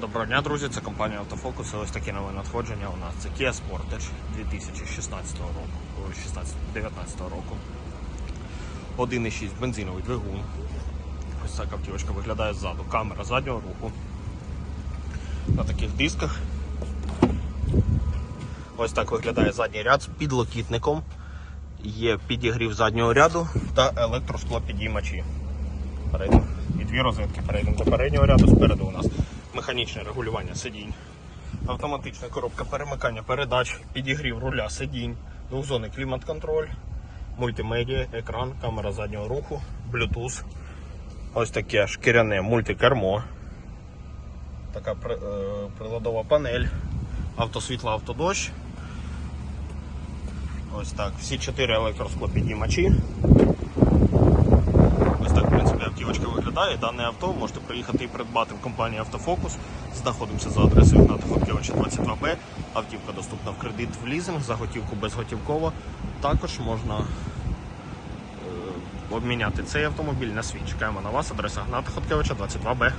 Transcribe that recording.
Доброго дня, друзі, це компанія Автофокус. Ось такі нове надходження у нас. Це Kia Sportage 2016 року, ой, 16, 19 року. 1,6 бензиновий двигун. Ось так автівочка виглядає ззаду. Камера заднього руху. На таких дисках. Ось так виглядає задній ряд з підлокітником. Є підігрів заднього ряду та електросклопідіймачі. Перейдемо. І дві розетки. Перейдемо до переднього ряду. Спереду у нас механічне регулювання сидінь, автоматична коробка перемикання передач, підігрів руля сидінь, двохзонний клімат-контроль, мультимедіа, екран, камера заднього руху, Bluetooth. Ось таке шкіряне мультикермо. Така е, приладова панель, автосвітло, автодощ. Ось так. Всі чотири електросклопідіймачі. Ось так, в принципі, автівочка виглядає. Дане авто можете приїхати і придбати в компанії Автофокус. Знаходимося за адресою Гната Хоткевича 22Б. Автівка доступна в кредит в лізинг, за готівку безготівково. Також можна е, обміняти цей автомобіль на свій. Чекаємо на вас. Адреса Гната Хоткевича 22Б.